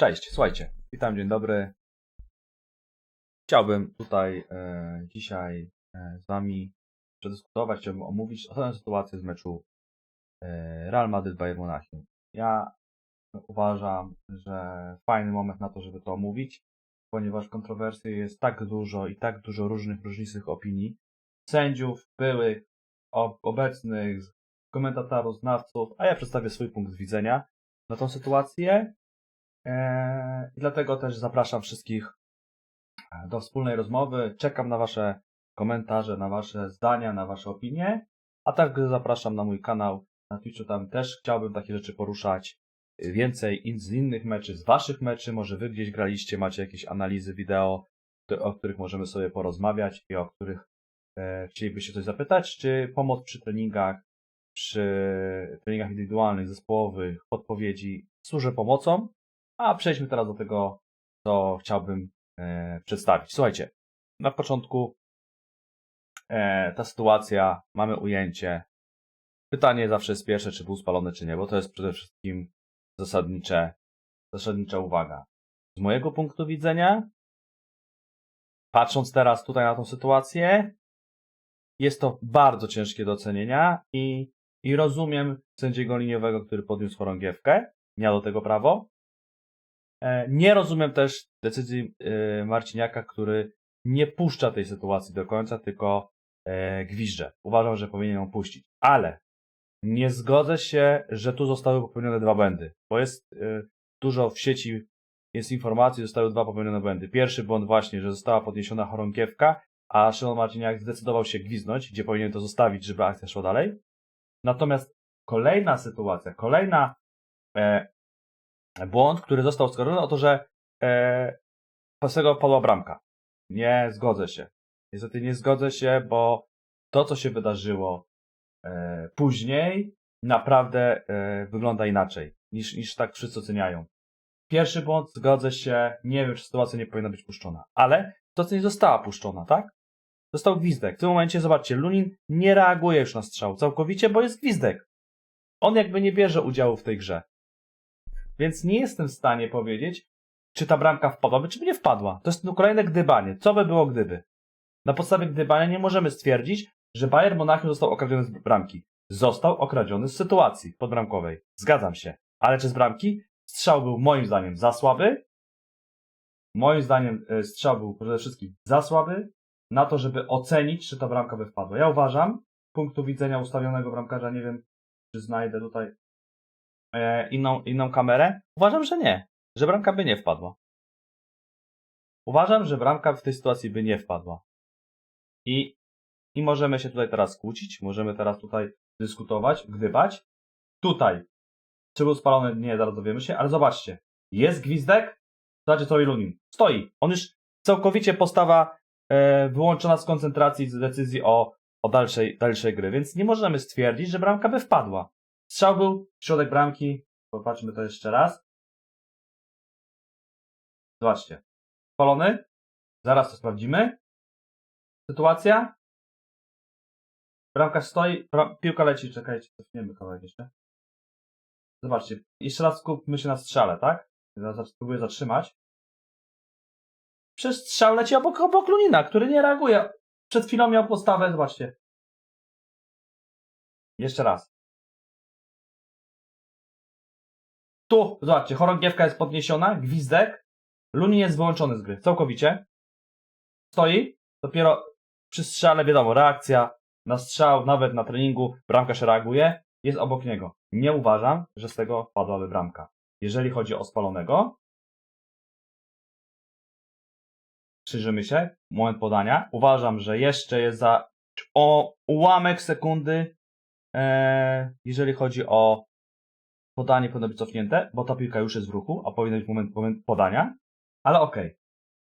Cześć, słuchajcie, witam, dzień dobry. Chciałbym tutaj e, dzisiaj e, z Wami przedyskutować, chciałbym omówić ostatnią sytuację z meczu e, Real Madrid-Bayern Monachium. Ja uważam, że fajny moment na to, żeby to omówić, ponieważ kontrowersji jest tak dużo i tak dużo różnych, różnistych opinii. Sędziów, byłych, ob- obecnych, komentatorów, znawców, a ja przedstawię swój punkt widzenia na tą sytuację. Eee, I dlatego też zapraszam wszystkich e, do wspólnej rozmowy. Czekam na Wasze komentarze, na Wasze zdania, na Wasze opinie. A także zapraszam na mój kanał na Twitchu. Tam też chciałbym takie rzeczy poruszać. Więcej z innych meczy, z Waszych meczy. Może Wy gdzieś graliście, macie jakieś analizy wideo, o których możemy sobie porozmawiać i o których e, chcielibyście coś zapytać, czy pomoc przy treningach, przy treningach indywidualnych, zespołowych, podpowiedzi służy pomocą. A przejdźmy teraz do tego, co chciałbym e, przedstawić. Słuchajcie, na początku e, ta sytuacja, mamy ujęcie. Pytanie zawsze jest pierwsze, czy był spalony, czy nie, bo to jest przede wszystkim zasadnicze, zasadnicza uwaga. Z mojego punktu widzenia, patrząc teraz tutaj na tą sytuację, jest to bardzo ciężkie do ocenienia i, i rozumiem sędziego liniowego, który podniósł chorągiewkę, miał do tego prawo. E, Nie rozumiem też decyzji e, Marciniaka, który nie puszcza tej sytuacji do końca, tylko e, gwizdże. Uważam, że powinien ją puścić. Ale nie zgodzę się, że tu zostały popełnione dwa błędy, bo jest dużo w sieci jest informacji, zostały dwa popełnione błędy. Pierwszy błąd właśnie, że została podniesiona chorągiewka, a Szymon Marciniak zdecydował się gwiznąć, gdzie powinien to zostawić, żeby akcja szła dalej. Natomiast kolejna sytuacja, kolejna błąd, który został oskarżony o to, że e, Pasego padła bramka. Nie zgodzę się. Niestety nie zgodzę się, bo to, co się wydarzyło e, później, naprawdę e, wygląda inaczej niż, niż tak wszyscy oceniają. Pierwszy błąd, zgodzę się, nie wiem, czy sytuacja nie powinna być puszczona, ale sytuacja nie została puszczona, tak? Został gwizdek. W tym momencie, zobaczcie, Lunin nie reaguje już na strzał całkowicie, bo jest gwizdek. On jakby nie bierze udziału w tej grze. Więc nie jestem w stanie powiedzieć, czy ta bramka wpadłaby, czy by nie wpadła. To jest kolejne gdybanie. Co by było gdyby? Na podstawie gdybania nie możemy stwierdzić, że Bayern Monachium został okradziony z bramki. Został okradziony z sytuacji podbramkowej. Zgadzam się. Ale czy z bramki? Strzał był moim zdaniem za słaby. Moim zdaniem e, strzał był przede wszystkim za słaby na to, żeby ocenić, czy ta bramka by wpadła. Ja uważam, punktu widzenia ustawionego bramkarza, nie wiem, czy znajdę tutaj inną, inną kamerę. Uważam, że nie. Że bramka by nie wpadła. Uważam, że bramka w tej sytuacji by nie wpadła. I, I możemy się tutaj teraz kłócić, możemy teraz tutaj dyskutować, gdybać. Tutaj, czy był spalony, nie, zaraz dowiemy się, ale zobaczcie. Jest gwizdek, zobaczcie co Ilunin. Stoi. On już całkowicie postawa e, wyłączona z koncentracji, z decyzji o, o dalszej, dalszej gry, więc nie możemy stwierdzić, że bramka by wpadła. Strzał był, środek bramki, popatrzmy to jeszcze raz. Zobaczcie. Spalony. Zaraz to sprawdzimy. Sytuacja. Bramka stoi, bra piłka leci, czekajcie, cofniemy kawałek jeszcze. Zobaczcie, jeszcze raz skupmy się na strzale, tak? Zaraz spróbuję zatrzymać. Przez strzał leci obok, obok Lunina, który nie reaguje. Przed chwilą miał postawę, zobaczcie. Jeszcze raz. Tu, zobaczcie, chorągiewka jest podniesiona, gwizdek. Lunin jest wyłączony z gry, całkowicie. Stoi, dopiero przy strzale, wiadomo, reakcja na strzał, nawet na treningu, bramkarz reaguje, jest obok niego. Nie uważam, że z tego padłaby bramka. Jeżeli chodzi o spalonego, przyjrzymy się, moment podania. Uważam, że jeszcze jest za o ułamek sekundy, e, jeżeli chodzi o podanie powinno być cofnięte, bo ta piłka już jest w ruchu, a powinien być moment, moment podania. Ale okej.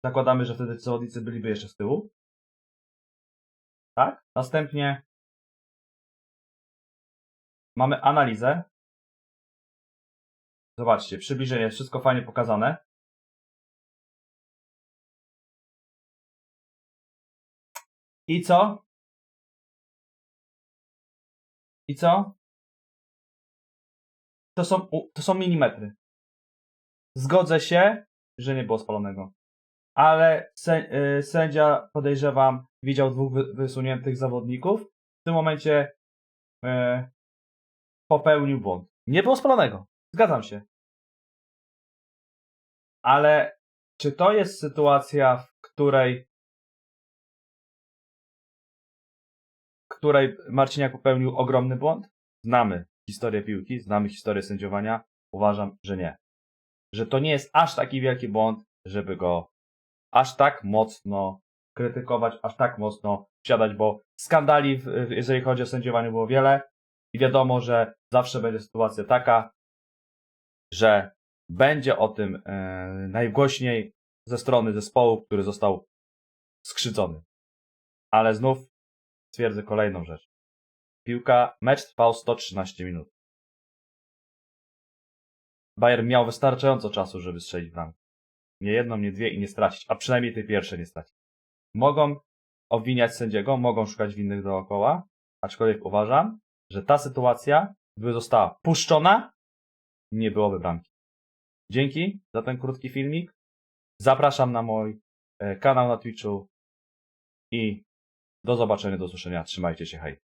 Zakładamy, że wtedy zawodnicy byliby jeszcze z tyłu. Tak? Następnie mamy analizę. Zobaczcie, przybliżenie, wszystko fajnie pokazane. I co? I co? To są, to są milimetry. zgodzę się, że nie było spalonego. Ale y, sędzia, podejrzewam, widział dwóch wy, wysuniętych zawodników. W tym momencie y, popełnił błąd. Nie było spalonego. Zgadzam się. Ale czy to jest sytuacja, w której w której Marciniak popełnił ogromny błąd? Znamy historię piłki, znamy historię sędziowania. Uważam, że nie. Że to nie jest aż taki wielki błąd, żeby go aż tak mocno krytykować, aż tak mocno wsiadać, bo skandali, jeżeli chodzi o sędziowanie, było wiele i wiadomo, że zawsze będzie sytuacja taka, że będzie o tym e, najgłośniej ze strony zespołu, który został skrzycony. Ale znów stwierdzę kolejną rzecz. Piłka, mecz trwał 113 minut. Bayern miał wystarczająco czasu, żeby strzelić bramkę. Nie jedną, nie dwie i nie stracić, a przynajmniej tej pierwszej nie stracić. Mogą obwiniać sędziego, mogą szukać winnych dookoła, aczkolwiek uważam, że ta sytuacja, gdyby została puszczona, nie byłoby bramki. Dzięki za ten krótki filmik. Zapraszam na mój e, kanał na Twitchu i do zobaczenia, do usłyszenia. Trzymajcie się, hej.